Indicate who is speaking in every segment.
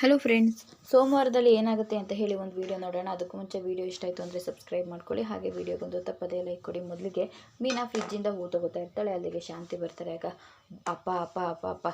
Speaker 1: Hello friends ಸೋಮವಾರದಲ್ಲಿ ಏನಾಗುತ್ತೆ ಅಂತ ಹೇಳಿ ಒಂದು ವಿಡಿಯೋ ನೋಡೋಣ. ಅದಕ್ಕೂ ಮುಂಚೆ ವಿಡಿಯೋ ಇಷ್ಟ ಆಯಿತು ಅಂದರೆ ಸಬ್ಸ್ಕ್ರೈಬ್ ಮಾಡ್ಕೊಳ್ಳಿ. ಹಾಗೆ ವೀಡಿಯೋಗೊಂದು ತಪ್ಪದೇ ಲೈಕ್ ಕೊಡಿ. ಮೊದಲಿಗೆ ಮೀನಾ ಫ್ರಿಜ್ಜಿಂದ ಹೂ ತಗೋತಾ ಇರ್ತಾಳೆ. ಅಲ್ಲಿಗೆ ಶಾಂತಿ ಬರ್ತಾರೆ. ಆಗ ಅಪ್ಪ ಅಪ್ಪ ಅಪ್ಪ ಅಪ್ಪ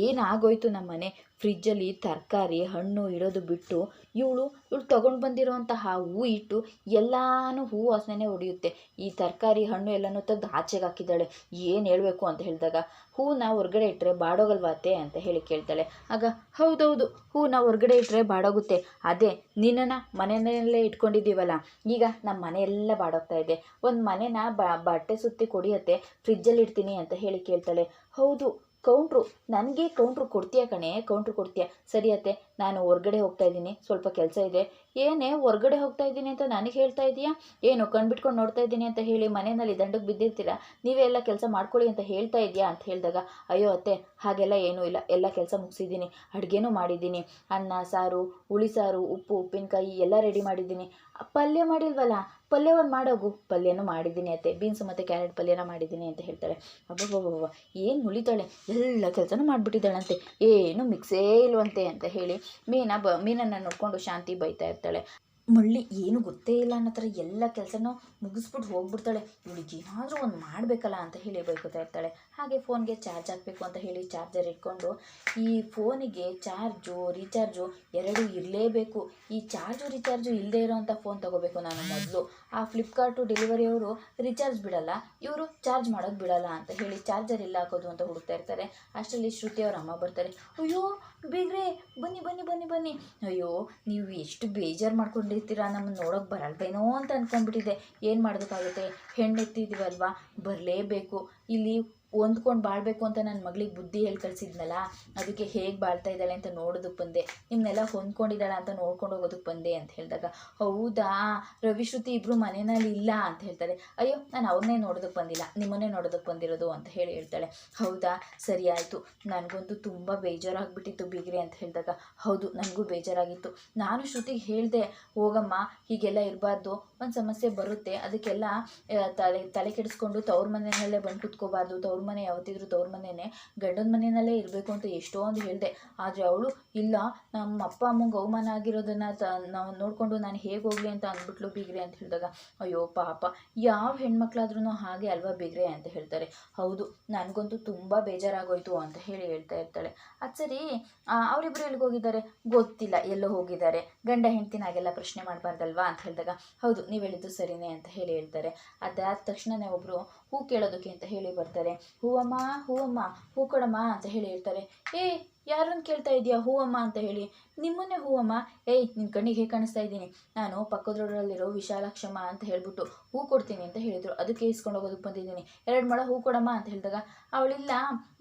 Speaker 1: ಏನಾಗೋಯ್ತು ನಮ್ಮ ಮನೆ ಫ್ರಿಜ್ಜಲ್ಲಿ ತರಕಾರಿ, ಹಣ್ಣು ಇಡೋದು ಬಿಟ್ಟು ಇವಳು ಇವಳು ತೊಗೊಂಡು ಬಂದಿರುವಂತಹ ಹೂ ಇಟ್ಟು ಎಲ್ಲನೂ ಹೂ ವಾಸನೆ ಹೊಡೆಯುತ್ತೆ. ಈ ತರಕಾರಿ, ಹಣ್ಣು ಎಲ್ಲನೂ ತೆಗ್ದು ಆಚೆಗೆ ಹಾಕಿದ್ದಾಳೆ. ಏನು ಹೇಳಬೇಕು ಅಂತ ಹೇಳಿದಾಗ, ಹೂನ ಹೊರಗಡೆ ಇಟ್ಟರೆ ಬಾಡೋಗಲ್ವಾತೆ ಅಂತ ಹೇಳಿ ಕೇಳ್ತಾಳೆ. ಆಗ, ಹೌದೌದು, ಹೂನ ಹೊರಗಡೆ ಇಟ್ಟರೆ ಬಾಡೋಗುತ್ತೆ. ಅದೇ, ನಿನ್ನನ್ನು ಮನೆಯಲ್ಲೇ ಇಟ್ಕೊಂಡಿದ್ದೀವಲ್ಲ, ಈಗ ನಮ್ಮ ಮನೆಯೆಲ್ಲ ಬಾಡೋಗ್ತಾ ಇದೆ. ಒಂದು ಮನೆನ ಬಟ್ಟೆ ಸುತ್ತಿ ಕೊಡಿಯತ್ತೆ, ಫ್ರಿಜ್ಜಲ್ಲಿ ಇಡ್ತೀನಿ ಅಂತ ಹೇಳಿ ಕೇಳ್ತಾಳೆ. ಹೌದು ಕೌಂಟ್ರು ನನಗೆ ಕೌಂಟ್ರು ಕೊಡ್ತೀಯ ಕಣೆ? ಕೌಂಟ್ರು ಕೊಡ್ತೀಯ? ಸರಿ ಅತ್ತೆ, ನಾನು ಹೊರ್ಗಡೆ ಹೋಗ್ತಾ ಇದ್ದೀನಿ, ಸ್ವಲ್ಪ ಕೆಲಸ ಇದೆ. ಏನೇ, ಹೊರ್ಗಡೆ ಹೋಗ್ತಾ ಇದ್ದೀನಿ ಅಂತ ನನಗೆ ಹೇಳ್ತಾ ಇದೀಯಾ? ಏನು, ಕಣ್ಬಿಟ್ಕೊಂಡು ನೋಡ್ತಾ ಇದ್ದೀನಿ ಅಂತ ಹೇಳಿ ಮನೆಯಲ್ಲಿ ದಂಡಕ್ಕೆ ಬಿದ್ದಿರ್ತೀರ? ನೀವೇ ಎಲ್ಲ ಕೆಲಸ ಮಾಡ್ಕೊಳ್ಳಿ ಅಂತ ಹೇಳ್ತಾ ಇದೆಯಾ ಅಂತ ಹೇಳಿದಾಗ, ಅಯ್ಯೋ ಅತ್ತೆ, ಹಾಗೆಲ್ಲ ಏನೂ ಇಲ್ಲ. ಎಲ್ಲ ಕೆಲಸ ಮುಗಿಸಿದ್ದೀನಿ, ಅಡುಗೆನೂ ಮಾಡಿದ್ದೀನಿ. ಅನ್ನ, ಸಾರು, ಹುಳಿ ಸಾರು, ಉಪ್ಪು, ಉಪ್ಪಿನಕಾಯಿ ಎಲ್ಲ ರೆಡಿ ಮಾಡಿದ್ದೀನಿ. ಪಲ್ಯ ಮಾಡಿಲ್ವಲ್ಲ? ಪಲ್ಯ ಒಂದು ಮಾಡೋಗು ಪಲ್ಯನೂ ಮಾಡಿದ್ದೀನಿ ಅತ್ತೆ. ಬೀನ್ಸ್ ಮತ್ತು ಕ್ಯಾರೆಟ್ ಪಲ್ಯನ ಮಾಡಿದ್ದೀನಿ ಅಂತ ಹೇಳ್ತಾರೆ. ಅಬ್ಬಬ್ಬಬ್ಬ ಏನು ಮುಳಿತಾಳೆ ಎಲ್ಲ ಕೆಲಸನೂ ಮಾಡಿಬಿಟ್ಟಿದ್ದಾಳಂತೆ. ಏನು ಮಿಕ್ಸೇ ಇಲ್ವಂತೆ ಅಂತ ಹೇಳಿ ಮೀನ ಬ, ಮೀನನ್ನು ನೋಡಿಕೊಂಡು ಶಾಂತಿ ಬೈತಾ ಇರ್ತಾಳೆ. ಮಳ್ಳಿ ಏನು ಗೊತ್ತೇ ಇಲ್ಲ ಅನ್ನೋ ಥರ ಎಲ್ಲ ಕೆಲಸನೂ ಮುಗಿಸ್ಬಿಟ್ಟು ಹೋಗ್ಬಿಡ್ತಾಳೆ. ಇವಳಿಗೆ ಏನಾದರೂ ಒಂದು ಮಾಡಬೇಕಲ್ಲ ಅಂತ ಹೇಳಿ ಬೈಕೋತಾ ಇರ್ತಾಳೆ. ಹಾಗೆ ಫೋನ್ಗೆ ಚಾರ್ಜ್ ಹಾಕಬೇಕು ಅಂತ ಹೇಳಿ ಚಾರ್ಜರ್ ಇಟ್ಕೊಂಡು ಈ ಫೋನಿಗೆ ಚಾರ್ಜು ರೀಚಾರ್ಜು ಎರಡೂ ಇರಲೇಬೇಕು. ಈ ಚಾರ್ಜು ರೀಚಾರ್ಜು ಇಲ್ಲದೆ ಇರೋವಂಥ ಫೋನ್ ತೊಗೋಬೇಕು ನಾನು ಮೊದಲು. ಆ ಫ್ಲಿಪ್ಕಾರ್ಟು ಡೆಲಿವರಿಯವರು ರೀಚಾರ್ಜ್ ಬಿಡಲ್ಲ, ಇವರು ಚಾರ್ಜ್ ಮಾಡೋದು ಬಿಡಲ್ಲ ಅಂತ ಹೇಳಿ ಚಾರ್ಜರ್ ಇಲ್ಲ ಹಾಕೋದು ಅಂತ ಹುಡುಕ್ತಾ ಇರ್ತಾರೆ. ಅಷ್ಟರಲ್ಲಿ ಶ್ರುತಿ ಅವ್ರ ಅಮ್ಮ ಬರ್ತಾರೆ, ಅಯ್ಯೋ, ಬೇಗ್ರೆ, ಬನ್ನಿ ಬನ್ನಿ ಬನ್ನಿ ಬನ್ನಿ. ಅಯ್ಯೋ, ನೀವು ಎಷ್ಟು ಬೇಜಾರು ಮಾಡ್ಕೊಂಡಿರ್ತೀರಾ? ನಮ್ಮನ್ನು ನೋಡೋಕೆ ಬರಲ್ವೇನೋ ಅಂತ ಅಂದ್ಕೊಂಡ್ಬಿಟ್ಟಿದೆ ಏನು ಮಾಡೋದಕ್ಕಾಗುತ್ತೆ ಹೆಣ್ಣೆತ್ತಿದ್ದೀವಲ್ವಾ ಬರಲೇಬೇಕು. ಇಲ್ಲಿ ಹೊಂದ್ಕೊಂಡು ಬಾಳಬೇಕು ಅಂತ ನನ್ನ ಮಗಳಿಗೆ ಬುದ್ಧಿ ಹೇಳಿ ಕಳ್ಸಿದ್ನಲ್ಲ, ಅದಕ್ಕೆ ಹೇಗೆ ಬಾಳ್ತಾ ಇದ್ದಾಳೆ ಅಂತ ನೋಡೋದಕ್ಕೆ ಬಂದೆ. ನಿಮ್ಮನ್ನೆಲ್ಲ ಹೊಂದ್ಕೊಂಡಿದ್ದಾಳ ಅಂತ ನೋಡ್ಕೊಂಡು ಹೋಗೋದಕ್ಕೆ ಬಂದೆ ಅಂತ ಹೇಳಿದಾಗ, ಹೌದಾ, ರವಿಶ್ರುತಿ ಇಬ್ಬರು ಮನೆಯಲ್ಲಿ ಇಲ್ಲ ಅಂತ ಹೇಳ್ತಾರೆ. ಅಯ್ಯೋ, ನಾನು ಅವ್ರನ್ನೇ ನೋಡೋದಕ್ಕೆ ಬಂದಿಲ್ಲ, ನಿಮ್ಮನ್ನೇ ನೋಡೋದಕ್ಕೆ ಬಂದಿರೋದು ಅಂತ ಹೇಳಿ ಹೇಳ್ತಾಳೆ. ಹೌದಾ, ಸರಿ ಆಯಿತು, ನನಗಂತೂ ತುಂಬ ಬೇಜಾರಾಗ್ಬಿಟ್ಟಿತ್ತು ಬಿಗ್ರೆ ಅಂತ ಹೇಳಿದಾಗ, ಹೌದು, ನನಗೂ ಬೇಜಾರಾಗಿತ್ತು. ನಾನು ಶ್ರುತಿಗೆ ಹೇಳಿದೆ, ಹೋಗಮ್ಮ, ಹೀಗೆಲ್ಲ ಇರಬಾರ್ದು, ಒಂದು ಸಮಸ್ಯೆ ಬರುತ್ತೆ, ಅದಕ್ಕೆಲ್ಲ ತಲೆ ತಲೆ ಕೆಡಿಸ್ಕೊಂಡು ತವ್ರ ಮನೆಯಲ್ಲೇ ಬಂದು ಕುತ್ಕೋಬಾರ್ದು ಮನೆ, ಯಾವತ್ತಿದ್ರು ತವ್ರ ಮನೆಯೇ ಗಂಡನ ಮನೆಯಲ್ಲೇ ಇರಬೇಕು ಅಂತ ಎಷ್ಟೊಂದು ಹೇಳಿದೆ. ಆದರೆ ಅವಳು, ಇಲ್ಲ ನಮ್ಮ ಅಪ್ಪ ಅಮ್ಮಂಗೆ ಅವಮಾನ ಆಗಿರೋದನ್ನ ತ, ನಾವು ನೋಡಿಕೊಂಡು ನಾನು ಹೇಗೆ ಹೋಗಲಿ ಅಂತ ಅಂದ್ಬಿಟ್ಲು ಬಿಗ್ರೆ ಅಂತ ಹೇಳಿದಾಗ, ಅಯ್ಯೋ, ಪಾಪ, ಯಾವ ಹೆಣ್ಮಕ್ಳಾದ್ರೂ ಹಾಗೆ ಅಲ್ವಾ ಬಿಗ್ರೆ ಅಂತ ಹೇಳ್ತಾರೆ. ಹೌದು, ನನಗಂತೂ ತುಂಬ ಬೇಜಾರಾಗೋಯ್ತು ಅಂತ ಹೇಳಿ ಹೇಳ್ತಾ ಇರ್ತಾಳೆ. ಅದು ಸರಿ ಅವರಿಬ್ಬರು ಎಲ್ಲಿಗೆ ಹೋಗಿದ್ದಾರೆ? ಗೊತ್ತಿಲ್ಲ, ಎಲ್ಲೋ ಹೋಗಿದ್ದಾರೆ. ಗಂಡ ಹೆಂಡ್ತಿನಾಗೆಲ್ಲ ಪ್ರಶ್ನೆ ಮಾಡಬಾರ್ದಲ್ವಾ ಅಂತ ಹೇಳಿದಾಗ, ಹೌದು, ನೀವು ಹೇಳಿದ್ದು ಸರಿನೇ ಅಂತ ಹೇಳಿ ಹೇಳ್ತಾರೆ. ಅದಾದ ತಕ್ಷಣನೇ ಒಬ್ಬರು ಹೂ ಕೇಳೋದಕ್ಕೆ ಅಂತ ಹೇಳಿ ಬರ್ತಾರೆ. ಹೂವಮ್ಮ ಹೂವಮ್ಮ, ಹೂ ಕೊಡಮ್ಮ ಅಂತ ಹೇಳಿ ಇರ್ತಾರೆ ಏ, ಯಾರನ್ನು ಕೇಳ್ತಾ ಇದೆಯಾ ಹೂವಮ್ಮ ಅಂತ ಹೇಳಿ? ನಿಮ್ಮನ್ನೇ ಹೂವಮ್ಮ? ಏಯ್ ನಿನ್ನ ಕಣ್ಣಿಗೆ ಹೇಗೆ ಕಾಣಿಸ್ತಾ ಇದ್ದೀನಿ? ನಾನು ಪಕ್ಕದ ವಿಶಾಲಾಕ್ಷಮ್ಮ ಅಂತ ಹೇಳ್ಬಿಟ್ಟು ಹೂ ಕೊಡ್ತೀನಿ ಅಂತ ಹೇಳಿದರು. ಅದಕ್ಕೆ ಇಸ್ಕೊಂಡು ಹೋಗೋದಕ್ಕೆ ಬಂದಿದ್ದೀನಿ. ಎರಡು ಮೊಳ ಹೂ ಕೊಡಮ್ಮ ಅಂತ ಹೇಳಿದಾಗ ಅವಳಿಲ್ಲ,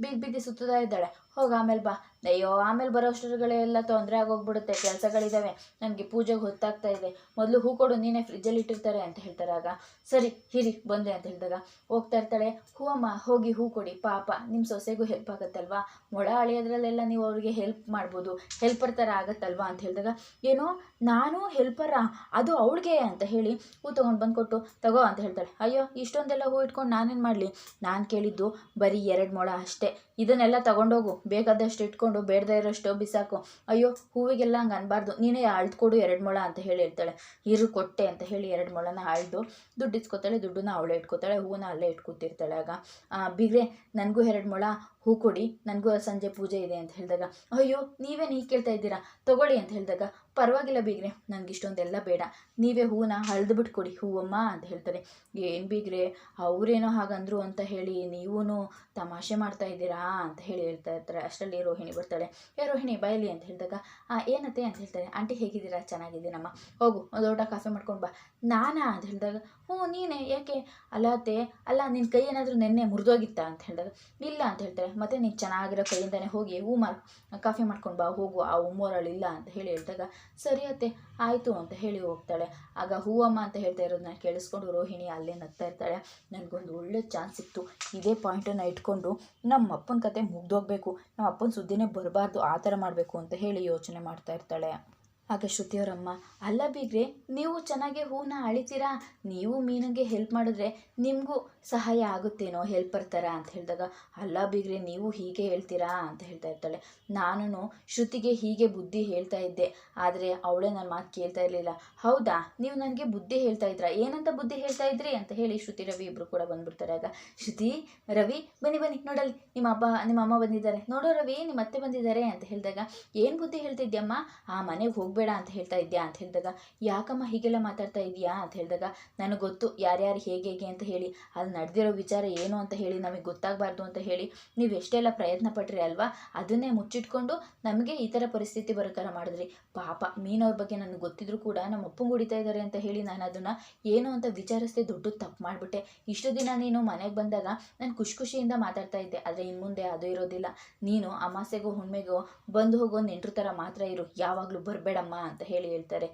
Speaker 1: ಬೀದಿ ಬೀದಿ ಸುತ್ತುತ್ತಾ ಇದ್ದಾಳೆ. ಹೋಗ ಆಮೇಲೆ ಬಾ. ಅಯ್ಯೋ, ಆಮೇಲೆ ಬರೋ ಅಷ್ಟರುಗಳೆಲ್ಲ ತೊಂದರೆ ಆಗೋಗ್ಬಿಡುತ್ತೆ. ಕೆಲಸಗಳಿದ್ದಾವೆ ನನಗೆ ಪೂಜೆಗೆ ಹೊತ್ತಾಗ್ತಾ ಇದೆ. ಮೊದಲು ಹೂ ಕೊಡು, ನೀನೇ ಫ್ರಿಜ್ಜಲ್ಲಿ ಇಟ್ಟಿರ್ತಾರೆ ಅಂತ ಹೇಳ್ತಾರಾಗ ಸರಿ ಹಿರಿ ಬಂದೆ ಅಂತ ಹೇಳಿದಾಗ ಹೋಗ್ತಾ ಇರ್ತಾಳೆ. ಹೂವಮ್ಮ, ಹೋಗಿ ಹೂ ಕೊಡಿ. ಪಾಪ ನಿಮ್ಮ ಸೊಸೆಗೂ ಹೆಲ್ಪ್ ಆಗುತ್ತಲ್ವಾ? ಮೊಳ ಅಳಿಯೋದ್ರಲ್ಲೆಲ್ಲ ನೀವು ಅವ್ರಿಗೆ ಹೆಲ್ಪ್ ಮಾಡ್ಬೋದು. ಹೆಲ್ಪರ್ ಥರ ಆಗುತ್ತಲ್ವಾ ಅಂತ ಹೇಳಿದಾಗ, ಏನೋ ನಾನು ಹೆಲ್ಪರ ಅದು ಅವಳಿಗೆ ಅಂತ ಹೇಳಿ ಹೂ ತೊಗೊಂಡು ಬಂದು ಕೊಟ್ಟು ತಗೋ ಅಂತ ಹೇಳ್ತಾಳೆ. ಅಯ್ಯೋ, ಇಷ್ಟೊಂದೆಲ್ಲ ಹೂ ಇಟ್ಕೊಂಡು ನಾನೇನು ಮಾಡಲಿ? ನಾನು ಕೇಳಿದ್ದು ಬರೀ ಎರಡು ಮೊಳ ಅಷ್ಟೇ. ಇದನ್ನೆಲ್ಲ ತೊಗೊಂಡೋಗು. ಬೇಕಾದಷ್ಟು ಇಟ್ಕೊಂಡು ಬೇಡದೇ ಇರೋಷ್ಟು ಬಿಸಾಕು. ಅಯ್ಯೋ, ಹೂವಿಗೆಲ್ಲ ಹಂಗೆ ಅನ್ಬಾರ್ದು. ನೀನೇ ಅಳ್ದು ಕೊಡು ಎರಡು ಮೊಳ ಅಂತ ಹೇಳಿ ಹೇಳ್ತಾಳೆ. ಇರು ಕೊಟ್ಟೆ ಅಂತ ಹೇಳಿ ಎರಡು ಮೊಳನ ಅಳ್ದು ದುಡ್ಡು ಇಸ್ಕೊತಾಳೆ. ದುಡ್ಡನ್ನ ಅವಳೇ ಇಟ್ಕೋತಾಳೆ. ಹೂವನ್ನ ಅಲ್ಲೇ ಇಟ್ಕೊತಿರ್ತಾಳೆ ಆಗ. ಬಿಗ್ರೆ, ನನಗೂ ಎರಡು ಮೊಳ ಹೂ ಕೊಡಿ, ನನಗೂ ಸಂಜೆ ಪೂಜೆ ಇದೆ ಅಂತ ಹೇಳಿದಾಗ, ಅಯ್ಯೋ, ನೀವೇನು ಹೀಗೆ ಕೇಳ್ತಾ ಇದ್ದೀರಾ? ತಗೊಳ್ಳಿ ಅಂತ ಹೇಳಿದಾಗ ಪರವಾಗಿಲ್ಲ ಬೀಗ್ರೆ ನನಗೆ ಇಷ್ಟೊಂದೆಲ್ಲ ಬೇಡ. ನೀವೇ ಹೂವನ್ನ ಹಳ್ದುಬಿಟ್ಟು ಕೊಡಿ ಹೂವಮ್ಮ ಅಂತ ಹೇಳ್ತಾರೆ. ಏನು ಬೀಗ್ರೆ, ಅವರೇನೋ ಹಾಗಂದ್ರು ಅಂತ ಹೇಳಿ ನೀವೂ ತಮಾಷೆ ಮಾಡ್ತಾ ಇದ್ದೀರಾ ಅಂತ ಹೇಳಿ ಹೇಳ್ತಾ ಇರ್ತಾರೆ. ಅಷ್ಟರಲ್ಲಿ ರೋಹಿಣಿ ಬರ್ತಾಳೆ. ಏ ರೋಹಿಣಿ ಬಯಲಿ ಅಂತ ಹೇಳಿದಾಗ ಏನತ್ತೆ ಅಂತ ಹೇಳ್ತಾರೆ. ಆಂಟಿ ಹೇಗಿದ್ದೀರಾ? ಚೆನ್ನಾಗಿದ್ದೀನಮ್ಮ. ಹೋಗು, ಒಂದು ಲೋಟ ಕಾಫಿ ಮಾಡ್ಕೊಂಡು ಬಾ. ನಾನಾ ಅಂತ ಹೇಳಿದಾಗ, ಹ್ಞೂ, ನೀನೇ, ಯಾಕೆ? ಅಲ್ಲ ಅತ್ತೆ, ಅಲ್ಲ ನಿನ್ನ ಕೈ ಏನಾದರೂ ನೆನ್ನೆ ಮುರಿದೋಗಿತ್ತಾ ಅಂತ ಹೇಳಿದಾಗ, ಇಲ್ಲ ಅಂತ ಹೇಳ್ತಾರೆ. ಮತ್ತೆ ನೀನು ಚೆನ್ನಾಗಿರೋ ಕೈಯಿಂದನೇ ಹೋಗಿ, ಹೂ ಮಾರ್ ಕಾಫಿ ಮಾಡ್ಕೊಂಡು ಬಾ, ಹೋಗು, ಆ ಇಲ್ಲ ಅಂತ ಹೇಳಿ ಹೇಳಿದಾಗ ಸರಿ ಅತ್ತೆ, ಆಯಿತು ಅಂತ ಹೇಳಿ ಹೋಗ್ತಾಳೆ. ಆಗ ಹೂವಮ್ಮ ಅಂತ ಹೇಳ್ತಾ ಇರೋದನ್ನ ಕೇಳಿಸ್ಕೊಂಡು ರೋಹಿಣಿ ಅಲ್ಲೇ ನಗ್ತಾ ಇರ್ತಾಳೆ. ನನಗೊಂದು ಒಳ್ಳೆ ಚಾನ್ಸ್ ಸಿಕ್ತು. ಇದೇ ಪಾಯಿಂಟನ್ನು ಇಟ್ಕೊಂಡು ನಮ್ಮ ಅಪ್ಪನ ಕತೆ ಮುಗ್ದೋಗ್ಬೇಕು. ನಮ್ಮ ಅಪ್ಪನ ಸುದ್ದಿನೇ ಬರಬಾರ್ದು. ಆ ಥರ ಮಾಡಬೇಕು ಅಂತ ಹೇಳಿ ಯೋಚನೆ ಮಾಡ್ತಾ ಇರ್ತಾಳೆ. ಆಗ ಶ್ರುತಿಯವರಮ್ಮ ಅಲ್ಲ ಬೀಗ್ರೆ, ನೀವು ಚೆನ್ನಾಗಿ ಹೂನ ಅಳಿತೀರಾ? ನೀವು ಮೀನಿಗೆ ಹೆಲ್ಪ್ ಮಾಡಿದ್ರೆ ನಿಮಗೂ ಸಹಾಯ ಆಗುತ್ತೇನೋ ಹೆಲ್ಪರ್ ಥರ ಅಂತ ಹೇಳಿದಾಗ, ಅಲ್ಲ ಬಿಗ್ರೆ, ನೀವು ಹೀಗೆ ಹೇಳ್ತೀರಾ? ಅಂತ ಹೇಳ್ತಾ ಇರ್ತಾಳೆ. ನಾನು ಶ್ರುತಿಗೆ ಹೀಗೆ ಬುದ್ಧಿ ಹೇಳ್ತಾ ಇದ್ದೆ, ಆದರೆ ಅವಳೇ ನನ್ನ ಮಾತು ಕೇಳ್ತಾ ಇರಲಿಲ್ಲ. ಹೌದಾ? ನೀವು ನನಗೆ ಬುದ್ಧಿ ಹೇಳ್ತಾ ಇದ್ರಾ? ಏನಂತ ಬುದ್ಧಿ ಹೇಳ್ತಾ ಇದ್ರಿ? ಅಂತ ಹೇಳಿ ಶ್ರುತಿ, ರವಿ ಇಬ್ಬರು ಕೂಡ ಬಂದ್ಬಿಡ್ತಾರೆ. ಆಗ, ಶ್ರುತಿ, ರವಿ, ಬನ್ನಿ ಬನ್ನಿ, ನೋಡಲ್ಲಿ, ನಿಮ್ಮ ಅಪ್ಪ ನಿಮ್ಮ ಅಮ್ಮ ಬಂದಿದ್ದಾರೆ. ನೋಡೋ ರವಿ, ನಿಮ್ಮ ಅತ್ತೆ ಬಂದಿದ್ದಾರೆ. ಅಂತ ಹೇಳಿದಾಗ, ಏನು ಬುದ್ಧಿ ಹೇಳ್ತಿದ್ಯಮ್ಮ ಆ ಮನೆಗೆ ಹೋಗಬೇಡ ಅಂತ ಹೇಳ್ತಾ ಇದ್ಯಾ? ಅಂತ ಹೇಳಿದಾಗ, ಯಾಕಮ್ಮ ಹೀಗೆಲ್ಲ ಮಾತಾಡ್ತಾ ಇದೆಯಾ? ಅಂತ ಹೇಳಿದಾಗ, ನನಗೆ ಗೊತ್ತು, ಯಾರ್ಯಾರು ಹೇಗೆ ಹೇಗೆ ಅಂತ ಹೇಳಿ ಅಲ್ಲಿ ನಡೆದಿರೋ ವಿಚಾರ ಏನು ಅಂತ ಹೇಳಿ ನಮಗೆ ಗೊತ್ತಾಗಬಾರ್ದು ಅಂತ ಹೇಳಿ ನೀವು ಎಷ್ಟೆಲ್ಲ ಪ್ರಯತ್ನ ಪಟ್ರಿ ಅಲ್ವಾ? ಅದನ್ನೇ ಮುಚ್ಚಿಟ್ಕೊಂಡು ನಮಗೆ ಈ ಥರ ಪರಿಸ್ಥಿತಿ ಬರೋ ಥರ ಮಾಡಿದ್ರಿ. ಪಾಪ, ಮೀನವ್ರ ಬಗ್ಗೆ ನನಗೆ ಗೊತ್ತಿದ್ರು ಕೂಡ ನಮ್ಮ ಅಪ್ಪಂಗೆ ಹೊಡಿತಾ ಇದ್ದಾರೆ ಅಂತ ಹೇಳಿ ನಾನು ಅದನ್ನು ಏನು ಅಂತ ವಿಚಾರಿಸದೆ ದೊಡ್ಡ ತಪ್ಪು ಮಾಡಿಬಿಟ್ಟೆ. ಇಷ್ಟು ದಿನ ನೀನು ಮನೆಗೆ ಬಂದಾಗ ನಾನು ಖುಷಿ ಖುಷಿಯಿಂದ ಮಾತಾಡ್ತಾ ಇದ್ದೆ. ಆದರೆ ಇನ್ನು ಮುಂದೆ ಅದು ಇರೋದಿಲ್ಲ. ನೀನು ಅಮಾಸೆಗೋ ಹುಣ್ಮೆಗೋ ಬಂದು ಹೋಗೋ ನೆಂಟ್ರ ಥರ ಮಾತ್ರ ಇರು. ಯಾವಾಗಲೂ ಬರಬೇಡಮ್ಮ ಅಂತ ಹೇಳಿ ಹೇಳ್ತಾರೆ.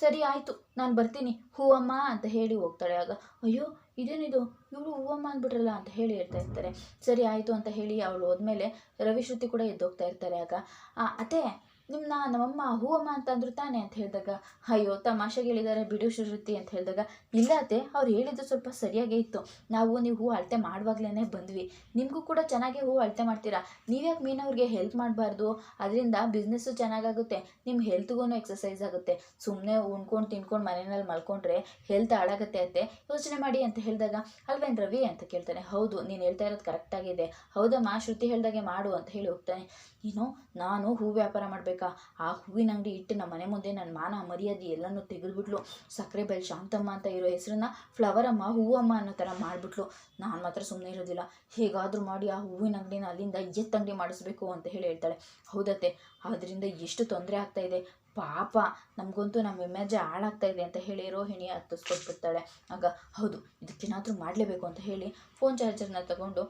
Speaker 1: ಸರಿ ಆಯಿತು ನಾನು ಬರ್ತೀನಿ. ಹೂವಮ್ಮ ಅಂತ ಹೇಳಿ ಹೋಗ್ತಾಳೆ. ಆಗ ಅಯ್ಯೋ ಇದೇನಿದು? ಇವಳು ಹೂವಮ್ಮ ಅಂದ್ಬಿಟ್ರಲ್ಲ ಅಂತ ಹೇಳಿ ಹೇಳ್ತಾ ಇರ್ತಾರೆ. ಸರಿ ಆಯಿತು ಅಂತ ಹೇಳಿ ಅವಳು ಹೋದ್ಮೇಲೆ ರವಿಶ್ರುತಿ ಕೂಡ ಎದ್ದೋಗ್ತಾ ಇರ್ತಾರೆ. ಆಗ "ಆ, ಅತ್ತೆ ನಿಮ್ಮನ್ನ ನಮ್ಮಮ್ಮ ಹೂವಮ್ಮ ಅಂತ ಅಂದ್ರು ತಾನೆ ಅಂತ ಹೇಳಿದಾಗ, ಅಯ್ಯೋ ತಮಾಷೆಗೆ ಹೇಳಿದ್ದಾರೆ ಬಿಡು ಶ್ರುತಿ ಅಂತ ಹೇಳಿದಾಗ, ಇಲ್ಲ ಅತ್ತೆ, ಅವ್ರು ಹೇಳಿದ್ದು ಸ್ವಲ್ಪ ಸರಿಯಾಗೇ ಇತ್ತು. ನಾವು ನೀವು ಹೂ ಅಳತೆ ಮಾಡುವಾಗ್ಲೇ ಬಂದ್ವಿ. ನಿಮಗೂ ಕೂಡ ಚೆನ್ನಾಗಿ ಹೂ ಅಳತೆ ಮಾಡ್ತೀರಾ? ನೀವ್ಯಾಕೆ ಮೀನವ್ರಿಗೆ ಹೆಲ್ಪ್ ಮಾಡಬಾರ್ದು? ಅದರಿಂದ ಬಿಸ್ನೆಸ್ಸು ಚೆನ್ನಾಗಾಗುತ್ತೆ. ನಿಮ್ಮ ಹೆಲ್ತ್ಗೂ ಎಕ್ಸಸೈಸ್ ಆಗುತ್ತೆ. ಸುಮ್ಮನೆ ಉಣ್ಕೊಂಡು ತಿನ್ಕೊಂಡು ಮನೆಯಲ್ಲಿ ಮಲ್ಕೊಂಡ್ರೆ ಹೆಲ್ತ್ ಹಾಳಾಗುತ್ತೆ ಅತ್ತೆ. ಯೋಚನೆ ಮಾಡಿ ಅಂತ ಹೇಳಿದಾಗ, ಅಲ್ವೇನು ರವಿ ಅಂತ ಕೇಳ್ತಾನೆ. ಹೌದು, ನೀನು ಹೇಳ್ತಾ ಇರೋದು ಕರೆಕ್ಟಾಗಿದೆ ಹೌದಮ್ಮ ಶ್ರುತಿ ಹೇಳ್ದಾಗೆ ಮಾಡು ಅಂತ ಹೇಳಿ ಹೋಗ್ತಾನೆ. ಏನು, ನಾನು ಹೂ ವ್ಯಾಪಾರ ಮಾಡಬೇಕಾ ಆ ಹೂವಿನ ಅಂಗಡಿ ಇಟ್ಟು ನಮ್ಮ ಮನೆ ಮುಂದೆ ನನ್ನ ಮಾನ ಮರ್ಯಾದೆ ಎಲ್ಲನೂ ತೆಗೆದುಬಿಟ್ಲು. ಸಕ್ಕರೆ ಬೈಲ್ ಶಾಂತಮ್ಮ ಅಂತ ಇರೋ ಹೆಸರನ್ನ ಫ್ಲವರ್ ಅಮ್ಮ ಹೂವಮ್ಮ ಅನ್ನೋ ಥರ ಮಾಡಿಬಿಟ್ಲು. ನಾನು ಮಾತ್ರ ಸುಮ್ಮನೆ ಇರೋದಿಲ್ಲ. ಹೇಗಾದರೂ ಮಾಡಿ ಆ ಹೂವಿನ ಅಂಗಡಿನ ಅಲ್ಲಿಂದ ಎತ್ತಂಗಡಿ ಮಾಡಿಸ್ಬೇಕು ಅಂತ ಹೇಳಿ ಹೇಳ್ತಾಳೆ. ಹೌದತ್ತೆ ಅದರಿಂದ ಎಷ್ಟು ತೊಂದರೆ ಆಗ್ತಾ ಇದೆ? ಪಾಪ, ನಮಗಂತೂ ನಮ್ಮ ಇಮೇಜ್ ಹಾಳಾಗ್ತಾ ಇದೆ ಅಂತ ಹೇಳಿ ರೋಹಿಣಿ ಹತ್ತಿಸ್ಕೊಟ್ಬಿಡ್ತಾಳೆ. ಆಗ ಹೌದು, ಇದಕ್ಕೇನಾದರೂ ಮಾಡಲೇಬೇಕು ಅಂತ ಹೇಳಿ ಫೋನ್ ಚಾರ್ಜರ್ನ ತಗೊಂಡು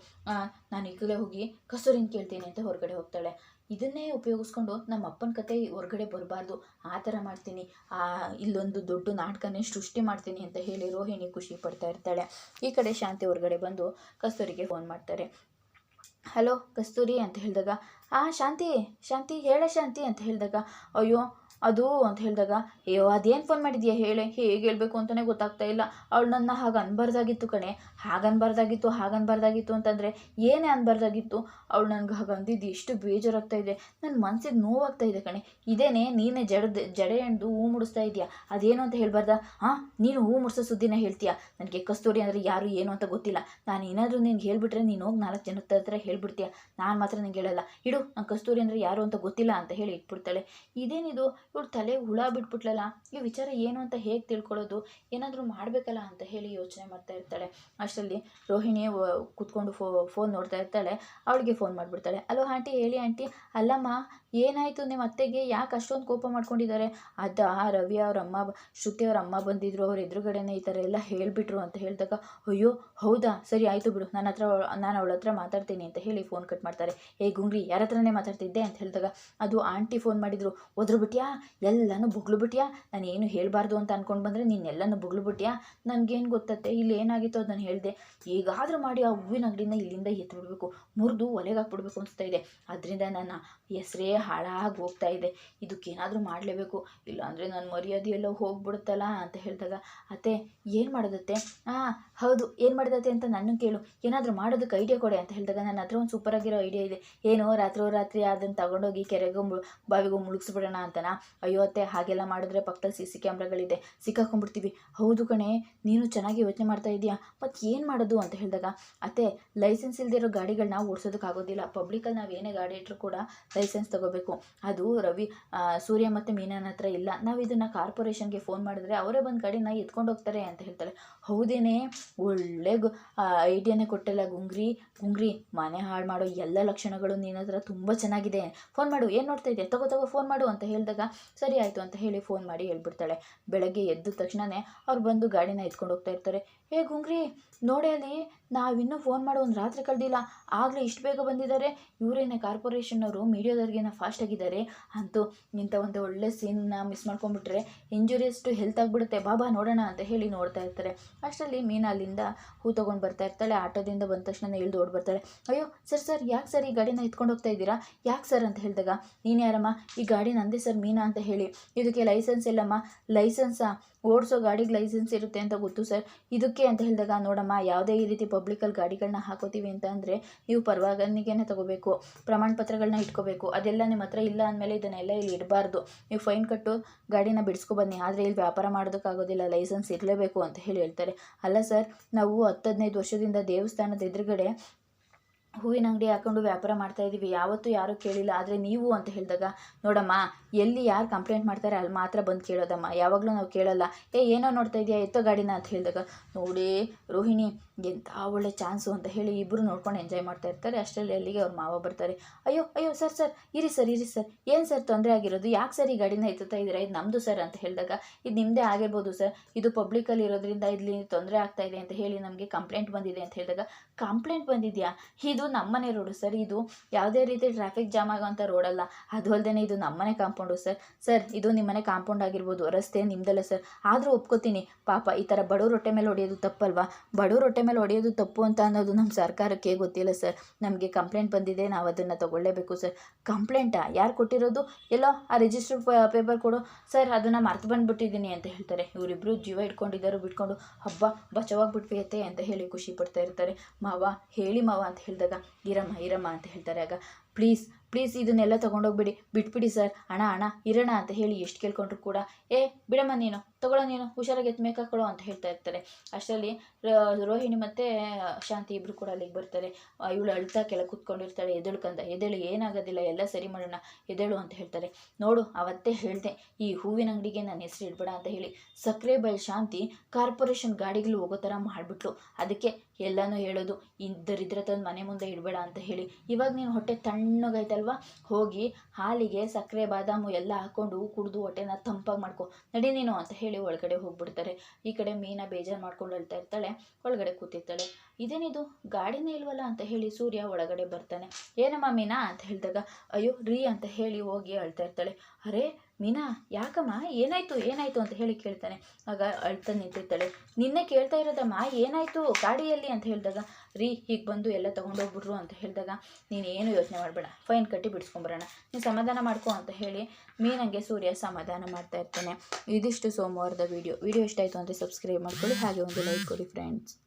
Speaker 1: ನಾನು ಈಗಲೇ ಹೋಗಿ ಕಸೂರಿನ ಕೇಳ್ತೀನಿ ಅಂತ ಹೊರಗಡೆ ಹೋಗ್ತಾಳೆ. ಇದನ್ನೇ ಉಪಯೋಗಿಸ್ಕೊಂಡು ನಮ್ಮ ಅಪ್ಪನ ಕತೆ ಹೊರಗಡೆ ಬರಬಾರ್ದು. ಆ ಥರ ಮಾಡ್ತೀನಿ. ಆ, ಇಲ್ಲೊಂದು ದೊಡ್ಡ ನಾಟಕನೇ ಸೃಷ್ಟಿ ಮಾಡ್ತೀನಿ ಅಂತ ಹೇಳಿ ರೋಹಿಣಿ ಖುಷಿ ಪಡ್ತಾ ಇರ್ತಾಳೆ. ಈ ಕಡೆ ಶಾಂತಿ ಹೊರಗಡೆ ಬಂದು ಕಸ್ತೂರಿಗೆ ಫೋನ್ ಮಾಡ್ತಾರೆ. ಹಲೋ ಕಸ್ತೂರಿ ಅಂತ ಹೇಳಿದಾಗ, ಆ, ಶಾಂತಿ ಶಾಂತಿ ಹೇಳ ಶಾಂತಿ ಅಂತ ಹೇಳಿದಾಗ, ಅಯ್ಯೋ ಅದು ಅಂತ ಹೇಳಿದಾಗ, ಅಯ್ಯೋ, ಅದೇನು ಫೋನ್ ಮಾಡಿದ್ಯಾ? ಹೇಳಿ, ಹೇಗೆ ಹೇಳಬೇಕು ಅಂತಲೇ ಗೊತ್ತಾಗ್ತಾ ಇಲ್ಲ. ಅವಳು ನನ್ನ ಹಾಗೆ ಅನ್ಬಾರ್ದಾಗಿತ್ತು ಕಣೆ. ಹಾಗೆ ಅನ್ಬಾರ್ದಾಗಿತ್ತು ಹಾಗೆ ಅನ್ಬಾರ್ದಾಗಿತ್ತು ಅಂತಂದರೆ ಏನೇ ಅನ್ಬಾರ್ದಾಗಿತ್ತು, ಅವಳು ನನಗೆ ಹಾಗೆ ಅಂದಿದ್ದು ಎಷ್ಟು ಬೇಜಾರಾಗ್ತಾ ಇದೆ. ನನ್ನ ಮನಸ್ಸಿಗೆ ನೋವಾಗ್ತಾ ಇದೆ ಕಣೆ. ಇದೇನೆ, ನೀನೇ ಜಡದ, ಜಡೆ ಎಂದು ಹೂ ಮುಡಿಸ್ತಾ ಇದೆಯಾ? ಅದೇನು ಅಂತ ಹೇಳ್ಬಾರ್ದ? ಹಾಂ ನೀನು ಹೂ ಮುಡಿಸೋ ಸುದ್ದಿನ ಹೇಳ್ತೀಯಾ? ನನಗೆ ಕಸ್ತೂರಿ ಅಂದರೆ ಯಾರು ಏನು ಅಂತ ಗೊತ್ತಿಲ್ಲ. ನಾನು ಏನಾದರೂ ನಿನ್ಗೆ ಹೇಳಿಬಿಟ್ರೆ ನೀನು ಹೋಗಿ ನಾಲ್ಕು ಜನದ ಹತ್ರ ಹೇಳ್ಬಿಡ್ತೀಯ? ನಾನು ಮಾತ್ರ ನಿಂಗೆ ಹೇಳಲ್ಲ. ಇಡು, ನಂಗೆ ಕಸ್ತೂರಿ ಅಂದರೆ ಯಾರು ಅಂತ ಗೊತ್ತಿಲ್ಲ ಅಂತ ಹೇಳಿ ಇಟ್ಬಿಡ್ತಾಳೆ. ಇದೇನಿದು? ಇವಳು ತಲೆ ಹುಳ ಬಿಟ್ಬಿಟ್ಲಲ್ಲ, ಈ ವಿಚಾರ ಏನು ಅಂತ ಹೇಗೆ ತಿಳ್ಕೊಳ್ಳೋದು? ಏನಾದರೂ ಮಾಡಬೇಕಲ್ಲ ಅಂತ ಹೇಳಿ ಯೋಚನೆ ಮಾಡ್ತಾ ಇರ್ತಾಳೆ. ಅಷ್ಟರಲ್ಲಿ ರೋಹಿಣಿ ಕುತ್ಕೊಂಡು ಫೋ, ಫೋನ್ ನೋಡ್ತಾ ಇರ್ತಾಳೆ. ಅವಳಿಗೆ ಫೋನ್ ಮಾಡಿಬಿಡ್ತಾಳೆ. ಅಲೋ ಆಂಟಿ, ಹೇಳಿ ಆಂಟಿ. ಅಲ್ಲಮ್ಮ, ಏನಾಯಿತು ನಿಮ್ಮ ಅತ್ತೆಗೆ? ಯಾಕೆ ಅಷ್ಟೊಂದು ಕೋಪ ಮಾಡ್ಕೊಂಡಿದ್ದಾರೆ? ಅದ ರವಿ, ಅವ್ರ ಅಮ್ಮ, ಶ್ರುತಿ ಅವ್ರ ಅಮ್ಮ ಬಂದಿದ್ರು. ಅವ್ರ ಎದುರುಗಡೆನೇ ಈ ಥರ ಎಲ್ಲ ಹೇಳಿಬಿಟ್ರು ಅಂತ ಹೇಳಿದಾಗ, ಅಯ್ಯೋ, ಹೌದಾ? ಸರಿ, ಆಯಿತು ಬಿಡು. ನನ್ನ ಹತ್ರ ನಾನು ಅವಳ ಹತ್ರ ಮಾತಾಡ್ತೀನಿ ಅಂತ ಹೇಳಿ ಫೋನ್ ಕಟ್ ಮಾಡ್ತಾರೆ. ಏ ಗುಂಗ್ರಿ ಯಾರ ಹತ್ರನೇ ಮಾತಾಡ್ತಿದ್ದೆ? ಅಂತ ಹೇಳಿದಾಗ, ಅದು ಆಂಟಿ ಫೋನ್ ಮಾಡಿದ್ರು. ಒದ್ರು ಬಿಟ್ಯಾ? ಎಲ್ಲನೂ ಬುಗ್ಳು ಬಿಟ್ಯಾ ನಾನು ಏನು ಹೇಳಬಾರ್ದು ಅಂತ ಅಂದ್ಕೊಂಡು ಬಂದರೆ ನೀನೆಲ್ಲನೂ ಬುಗ್ಳು ಬಿಟ್ಯಾ ನನಗೇನು ಗೊತ್ತತ್ತೆ? ಇಲ್ಲಿ ಏನಾಗಿತ್ತು ಅದು ನಾನು ಹೇಳಿದೆ. ಈಗಾದರೂ ಮಾಡಿ ಆ ಹೂವಿನ ಅಂಗಡಿನ ಇಲ್ಲಿಂದ ಎತ್ಬಿಡ್ಬೇಕು. ಮುರಿದು ಒಲೆಗೆ ಹಾಕ್ಬಿಡ್ಬೇಕು ಅನಿಸ್ತಾ ಇದೆ. ಅದರಿಂದ ನನ್ನ ಹೆಸರೇ ಹಾಳಾಗಿ ಹೋಗ್ತಾ ಇದೆ. ಇದಕ್ಕೇನಾದರೂ ಮಾಡಲೇಬೇಕು. ಇಲ್ಲಾಂದರೆ ನನ್ನ ಮರ್ಯಾದೆ ಎಲ್ಲೋ ಹೋಗ್ಬಿಡುತ್ತಲ್ಲ ಅಂತ ಹೇಳಿದಾಗ, ಅತ್ತೆ, ಏನು ಮಾಡೋದತ್ತೆ? ಹಾಂ ಹೌದು, ಏನು ಮಾಡೋದತ್ತೆ ಅಂತ ನನ್ನ ಕೇಳು. ಏನಾದರೂ ಮಾಡೋದಕ್ಕೆ ಐಡಿಯಾ ಕೊಡೆ ಅಂತ ಹೇಳಿದಾಗ ನನ್ನ ಹತ್ರ ಒಂದು ಸೂಪರಾಗಿರೋ ಐಡಿಯಾ ಇದೆ. ಏನು ರಾತ್ರೋ ರಾತ್ರಿ ಅದನ್ನು ತಗೊಂಡೋಗಿ ಕೆರೆಗೋ ಬಾವಿಗೋ ಮುಳುಗಿಸ್ಬಿಡೋಣ ಅಂತನಾ? ಅಯ್ಯೋ ಅತ್ತೆ, ಹಾಗೆಲ್ಲ ಮಾಡಿದ್ರೆ ಪಕ್ಕದಲ್ಲಿ ಸಿ ಸಿ ಕ್ಯಾಮ್ರಾಗಳಿದೆ, ಸಿಕ್ಕಾಕೊಂಡ್ಬಿಡ್ತೀವಿ. ಹೌದು ಕಣೆ, ನೀನು ಚೆನ್ನಾಗಿ ಯೋಚನೆ ಮಾಡ್ತಾ ಇದೀಯಾ? ಮತ್ತು ಏನು ಮಾಡೋದು ಅಂತ ಹೇಳಿದಾಗ, ಅತ್ತೆ, ಲೈಸೆನ್ಸ್ ಇಲ್ದಿರೋ ಗಾಡಿಗಳನ್ನ ಓಡಿಸೋದಕ್ಕಾಗೋದಿಲ್ಲ. ಪಬ್ಲಿಕಲ್ಲಿ ನಾವು ಏನೇ ಗಾಡಿ ಇಟ್ಟರು ಕೂಡ ಲೈಸೆನ್ಸ್ ತಗೋಬೇಕು. ಅದು ರವಿ ಸೂರ್ಯ ಮತ್ತು ಮೀನನ ಹತ್ರ ಇಲ್ಲ. ನಾವು ಇದನ್ನು ಕಾರ್ಪೊರೇಷನ್ಗೆ ಫೋನ್ ಮಾಡಿದ್ರೆ ಅವರೇ ಬಂದು ಗಾಡಿನ ಎತ್ಕೊಂಡು ಹೋಗ್ತಾರೆ ಅಂತ ಹೇಳ್ತಾರೆ. ಹೌದೇನೆ? ಒಳ್ಳೆ ಗು ಐಡಿಯಾನೇ ಕೊಟ್ಟಲ್ಲ ಗುಂಗ್ರಿ. ಗುಂಗ್ರಿ, ಮನೆ ಹಾಳು ಮಾಡೋ ಎಲ್ಲ ಲಕ್ಷಣಗಳು ನಿನ್ನ ಹತ್ರ ತುಂಬ ಚೆನ್ನಾಗಿದೆ. ಫೋನ್ ಮಾಡು, ಏನು ನೋಡ್ತಾ ಇದೆಯಾ? ತಗೋ ತಗೋ, ಫೋನ್ ಮಾಡು ಅಂತ ಹೇಳಿದಾಗ ಸರಿ ಆಯಿತು ಅಂತ ಹೇಳಿ ಫೋನ್ ಮಾಡಿ ಹೇಳ್ಬಿಡ್ತಾಳೆ. ಬೆಳಗ್ಗೆ ಎದ್ದ ತಕ್ಷಣವೇ ಅವ್ರು ಬಂದು ಗಾಡಿನ ಎತ್ಕೊಂಡು ಹೋಗ್ತಾ ಇರ್ತಾರೆ. ಹೇ ಗುಂಗ್ರಿ, ನೋಡಿ ಅಲ್ಲಿ, ನಾವಿನ್ನೂ ಫೋನ್ ಮಾಡೋ ಒಂದು ರಾತ್ರಿ ಕಳೆದಿಲ್ಲ. ಆಗಲೇ ಇಷ್ಟು ಬೇಗ ಬಂದಿದ್ದಾರೆ ಇವರೇನೆ ಕಾರ್ಪೊರೇಷನ್ನವರು ಮೀಡಿಯಾದವ್ರಿಗೇನ ಫಾಸ್ಟ್ ಆಗಿದ್ದಾರೆ ಅಂತೂ ಇಂಥ ಒಂದು ಒಳ್ಳೆ ಸೀನ್ನ ಮಿಸ್ ಮಾಡ್ಕೊಂಡ್ಬಿಟ್ರೆ ಇಂಜುರಿಯಸ್ಟು ಹೆಲ್ತ್ ಆಗಿಬಿಡುತ್ತೆ. ಬಾಬಾ, ನೋಡೋಣ ಅಂತ ಹೇಳಿ ನೋಡ್ತಾ ಇರ್ತಾರೆ. ಅಷ್ಟರಲ್ಲಿ ಮೀನಾ ಅಲ್ಲಿಂದ ಹೂ ತೊಗೊಂಡು ಬರ್ತಾ ಇರ್ತಾಳೆ. ಆಟೋದಿಂದ ಬಂದ ತಕ್ಷಣ ಇಳಿದು ಓಡ್ ಬರ್ತಾಳೆ. ಅಯ್ಯೋ, ಸರ್ ಸರ್, ಯಾಕೆ ಸರ್ ಈ ಗಾಡಿನ ಎತ್ಕೊಂಡು ಹೋಗ್ತಾ ಇದ್ದೀರಾ? ಯಾಕೆ ಸರ್? ಅಂತ ಹೇಳಿದಾಗ, ನೀನು ಯಾರಮ್ಮ? ಈ ಗಾಡಿ ನಂದೇ ಸರ್ ಮೀನಾ. ಅಂತ ಹೇಳಿ. ಇದಕ್ಕೆ ಲೈಸೆನ್ಸ್ ಇಲ್ಲಮ್ಮ. ಲೈಸೆನ್ಸಾ ಓಡಿಸೋ ಗಾಡಿಗೆ ಲೈಸೆನ್ಸ್ ಇರುತ್ತೆ ಅಂತ ಗೊತ್ತು ಸರ್ ಇದಕ್ಕೆ ಅಂತ ಹೇಳಿದಾಗ, ನೋಡಮ್ಮ, ಯಾವುದೇ ಈ ರೀತಿ ಪಬ್ಲಿಕಲ್ಲಿ ಗಾಡಿಗಳನ್ನ ಹಾಕೋತೀವಿ ಅಂತ ಅಂದರೆ, ನೀವು ಪರವಾಗನಿಗೆನೆ ತಗೋಬೇಕು. ಪ್ರಮಾಣ ಪತ್ರಗಳನ್ನ ಇಟ್ಕೋಬೇಕು. ಅದೆಲ್ಲ ನಿಮ್ಮ ಹತ್ರ ಇಲ್ಲ ಅಂದಮೇಲೆ ಇದನ್ನೆಲ್ಲ ಇಲ್ಲಿ ಇಡಬಾರ್ದು. ನೀವು ಫೈನ್ ಕಟ್ಟು, ಗಾಡಿನ ಬಿಡಿಸ್ಕೊಬನ್ನಿ ಆದರೆ ಇಲ್ಲಿ ವ್ಯಾಪಾರ ಮಾಡೋದಕ್ಕಾಗೋದಿಲ್ಲ ಲೈಸೆನ್ಸ್ ಇರಲೇಬೇಕು ಅಂತ ಹೇಳಿ ಹೇಳ್ತಾರೆ. ಅಲ್ಲ ಸರ್ ನಾವು ಹತ್ತು ಹದಿನೈದು ವರ್ಷದಿಂದ ದೇವಸ್ಥಾನದ ಎದುರುಗಡೆ ಹೂವಿನ ಅಂಗಡಿ ಹಾಕೊಂಡು ವ್ಯಾಪಾರ ಮಾಡ್ತಾ ಇದ್ದೀವಿ ಯಾವತ್ತೂ ಯಾರೂ ಕೇಳಿಲ್ಲ. ಆದರೆ ನೀವು ಅಂತ ಹೇಳಿದಾಗ, ನೋಡಮ್ಮ, ಎಲ್ಲಿ ಯಾರು ಕಂಪ್ಲೇಂಟ್ ಮಾಡ್ತಾರೆ ಅಲ್ಲಿ ಮಾತ್ರ ಬಂದು ಕೇಳೋದಮ್ಮ. ಯಾವಾಗಲೂ ನಾವು ಕೇಳಲ್ಲ. ಏ, ಏನೋ ನೋಡ್ತಾ ಇದೆಯಾ, ಎತ್ತೋ ಗಾಡಿನ ಅಂತ ಹೇಳಿದಾಗ, ನೋಡಿ, ರೋಹಿಣಿ, ಎಂಥ ಒಳ್ಳೆ ಚಾನ್ಸು ಅಂತ ಹೇಳಿ ಇಬ್ಬರು ನೋಡ್ಕೊಂಡು ಎಂಜಾಯ್ ಮಾಡ್ತಾ ಇರ್ತಾರೆ. ಅಷ್ಟರಲ್ಲಿ ಅಲ್ಲಿಗೆ ಅವ್ರ ಮಾವ ಬರ್ತಾರೆ. ಅಯ್ಯೋ ಅಯ್ಯೋ, ಸರ್ ಸರ್, ಇರಿ ಸರ್ ಇರಿ ಸರ್. ಏನು ಸರ್ ತೊಂದರೆ ಆಗಿರೋದು? ಯಾಕೆ ಸರ್ ಈ ಗಾಡಿನ ಎತ್ತುತ್ತಾ ಇದ್ದೀರಾ? ಇದು ನಮ್ಮದು ಸರ್ ಅಂತ ಹೇಳಿದಾಗ, ಇದು ನಿಮ್ಮದೇ ಆಗಿರ್ಬೋದು ಸರ್. ಇದು ಪಬ್ಲಿಕಲ್ಲಿ ಇರೋದ್ರಿಂದ ಇಲ್ಲಿ ತೊಂದರೆ ಆಗ್ತಾ ಇದೆ ಅಂತ ಹೇಳಿ ನಮಗೆ ಕಂಪ್ಲೇಂಟ್ ಬಂದಿದೆ ಅಂತ ಹೇಳಿದಾಗ ಕಂಪ್ಲೇಂಟ್ ಬಂದಿದೆಯಾ? ಇದು ನಮ್ಮನೆ ರೋಡು ಸರ್, ಇದು ಯಾವುದೇ ರೀತಿ ಟ್ರಾಫಿಕ್ ಜಾಮ್ ಆಗೋಂಥ ರೋಡಲ್ಲ ಅದು ಅಲ್ಲದೆ ಇದು ನಮ್ಮನೆ ಕಾಂಪೌಂಡು ಸರ್. ಸರ್, ಇದು ನಿಮ್ಮನೆ ಕಾಂಪೌಂಡ್ ಆಗಿರ್ಬೋದು, ರಸ್ತೆ ನಿಮ್ಮದಲ್ಲ ಸರ್. ಆದರೂ ಒಪ್ಕೋತೀನಿ, ಪಾಪ ಈ ಥರ ಬಡವ್ರ ಹೊಟ್ಟೆ ಮೇಲೆ ಹೊಡೆಯೋದು ತಪ್ಪಲ್ವಾ? ಬಡವ್ರ ಹೊಟ್ಟೆ ಮೇಲೆ ಹೊಡೆಯೋದು ತಪ್ಪು ಅಂತ ಅನ್ನೋದು ನಮ್ಮ ಸರ್ಕಾರಕ್ಕೆ ಗೊತ್ತಿಲ್ಲ ಸರ್. ನಮಗೆ ಕಂಪ್ಲೇಂಟ್ ಬಂದಿದೆ, ನಾವು ಅದನ್ನು ತಗೊಳ್ಳೇಬೇಕು ಸರ್. ಕಂಪ್ಲೇಂಟಾ ಯಾರು ಕೊಟ್ಟಿರೋದು? ಎಲ್ಲೋ ಆ ರಿಜಿಸ್ಟರ್ ಪೇಪರ್ ಕೊಡು. ಸರ್, ಅದನ್ನು ಮರ್ತು ಬಂದುಬಿಟ್ಟಿದ್ದೀನಿ ಅಂತ ಹೇಳ್ತಾರೆ. ಇವರಿಬ್ಬರು ಜೀವ ಇಟ್ಕೊಂಡಿದ್ದಾರೆ ಬಿಟ್ಕೊಂಡು, ಹಬ್ಬ ಬಚಾವಾಗ್ಬಿಟ್ವಿ ಅಂತ ಹೇಳಿ ಖುಷಿ ಪಡ್ತಾ ಇರ್ತಾರೆ. ಮಾವ, ಹೇಳಿ ಮಾವ ಅಂತ ಹೇಳಿದಾಗ ಇರಮ್ಮ ಇರಮ್ಮ ಅಂತ ಹೇಳ್ತಾರೆ. ಆಗ ಪ್ಲೀಸ್ ಪ್ಲೀಸ್ ಇದನ್ನೆಲ್ಲ ತೊಗೊಂಡೋಗ್ಬಿಡಿ. ಬಿಟ್ಬಿಡಿ ಸರ್ ಅಣ್ಣ ಅಣ್ಣ, ಇರೋಣ ಅಂತ ಹೇಳಿ ಎಷ್ಟು ಕೇಳ್ಕೊಂಡ್ರು ಕೂಡ. ಏ, ಬಿಡಮ್ಮ ನೀನು. ತಗೊಳ್ಳೋ ನೀನು. ಹುಷಾರಾಗಿ ಮೇಕಪ್ ಮೇಕಾಕೊಳ್ಳೋ ಅಂತ ಹೇಳ್ತಾ ಇರ್ತಾರೆ. ಅಷ್ಟರಲ್ಲಿ ರೋಹಿಣಿ ಮತ್ತು ಶಾಂತಿ ಇಬ್ಬರು ಕೂಡ ಅಲ್ಲಿಗೆ ಬರ್ತಾರೆ. ಇವಳು ಅಳ್ತಾ ಕೆಳ ಕೂತ್ಕೊಂಡಿರ್ತಾಳೆ. ಎದಳು ಕಂದ ಎದಳು ಏನಾಗೋದಿಲ್ಲ, ಎಲ್ಲ ಸರಿ ಮಾಡೋಣ ಎದಳು ಅಂತ ಹೇಳ್ತಾರೆ. ನೋಡು, ಅವತ್ತೇ ಹೇಳಿದೆ, ಈ ಹೂವಿನ ಅಂಗಡಿಗೆ ನನ್ನ ಹೆಸರು ಇಡ್ಬೇಡ ಅಂತ ಹೇಳಿ. ಸಕ್ಕರೆ ಬೈಲ್ ಶಾಂತಿ ಕಾರ್ಪೊರೇಷನ್ ಗಾಡಿಗಳು ಹೋಗೋ ಥರ ಮಾಡಿಬಿಟ್ಲು. ಅದಕ್ಕೆ ಎಲ್ಲನೂ ಹೇಳೋದು ಇದ್ದರಿದ್ರೆ ತಂದು ಮನೆ ಮುಂದೆ ಇಡಬೇಡ ಅಂತ ಹೇಳಿ. ಇವಾಗ ನೀನು ಹೊಟ್ಟೆ ತಣ್ಣಗೈತಲ್ವಾ ಹೋಗಿ ಹಾಲಿಗೆ ಸಕ್ಕರೆ, ಬಾದಾಮು ಎಲ್ಲ ಹಾಕ್ಕೊಂಡು ಕುಡಿದು ಹೊಟ್ಟೆನ ತಂಪಾಗಿ ಮಾಡ್ಕೊ. ನಡಿ ನೀನು ಅಂತ ಹೇಳಿ ಒಳಗಡೆ ಹೋಗ್ಬಿಡ್ತಾರೆ. ಈ ಕಡೆ ಮೀನ ಬೇಜಾರು ಮಾಡ್ಕೊಂಡು ಹೇಳ್ತಾ ಇರ್ತಾಳೆ. ಒಳಗಡೆ ಕೂತಿರ್ತಾಳೆ. ಇದೇನಿದು? ಗಾಡಿನೇ ಇಲ್ವಲ್ಲ ಅಂತ ಹೇಳಿ ಸೂರ್ಯ ಒಳಗಡೆ ಬರ್ತಾನೆ. ಏನಮ್ಮ ಮೀನಾ? ಅಂತ ಹೇಳಿದಾಗ, ಅಯ್ಯೋ, ರೀ ಅಂತ ಹೇಳಿ ಹೋಗಿ ಅಳ್ತಾ ಇರ್ತಾಳೆ. ಅರೇ ಮೀನಾ, ಯಾಕಮ್ಮ? ಏನಾಯ್ತು? ಏನಾಯ್ತು ಅಂತ ಹೇಳಿ ಕೇಳ್ತಾನೆ. ಆಗ ಅಳ್ತಾ ನಿಂತಿರ್ತಾಳೆ. ನಿನ್ನೆ ಕೇಳ್ತಾ ಇರೋದಮ್ಮ, ಏನಾಯ್ತು? ಗಾಡಿಯಲ್ಲಿ ಅಂತ ಹೇಳಿದಾಗ, ರೀ, ಹೀಗೆ ಬಂದು ಎಲ್ಲ ತೊಗೊಂಡೋಗ್ಬಿಟ್ರು ಅಂತ ಹೇಳಿದಾಗ, ನೀನು ಏನು ಯೋಚನೆ ಮಾಡಬೇಡ. ಫೈನ್ ಕಟ್ಟಿ ಬಿಡಿಸ್ಕೊಂಬರೋಣ. ನೀನು ಸಮಾಧಾನ ಮಾಡ್ಕೊ ಅಂತ ಹೇಳಿ ಮೀನಂಗೆ ಸೂರ್ಯ ಸಮಾಧಾನ ಮಾಡ್ತಾ ಇರ್ತಾನೆ. ಇದಿಷ್ಟು ಸೋಮವಾರದ ವಿಡಿಯೋ. ವಿಡಿಯೋ ಇಷ್ಟ ಆಯಿತು ಅಂದರೆ ಸಬ್ಸ್ಕ್ರೈಬ್ ಮಾಡ್ಕೊಳ್ಳಿ. ಹಾಗೆ ಒಂದು ಲೈಕ್ ಕೊಡಿ ಫ್ರೆಂಡ್ಸ್